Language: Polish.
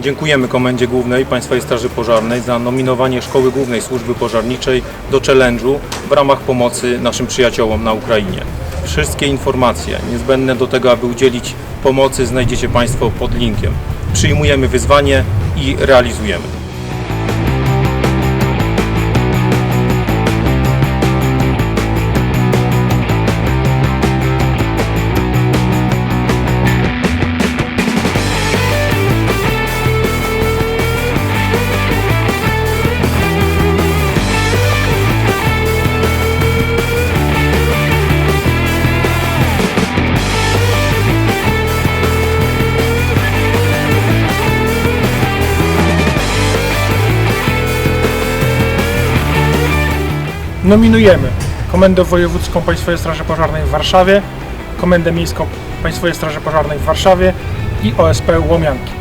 Dziękujemy Komendzie Głównej Państwowej Straży Pożarnej za nominowanie Szkoły Głównej Służby Pożarniczej do challenge'u w ramach pomocy naszym przyjaciołom na Ukrainie. Wszystkie informacje niezbędne do tego, aby udzielić pomocy znajdziecie Państwo pod linkiem. Przyjmujemy wyzwanie i realizujemy. Nominujemy Komendę Wojewódzką Państwowej Straży Pożarnej w Warszawie, Komendę Miejską Państwowej Straży Pożarnej w Warszawie i OSP Łomianki.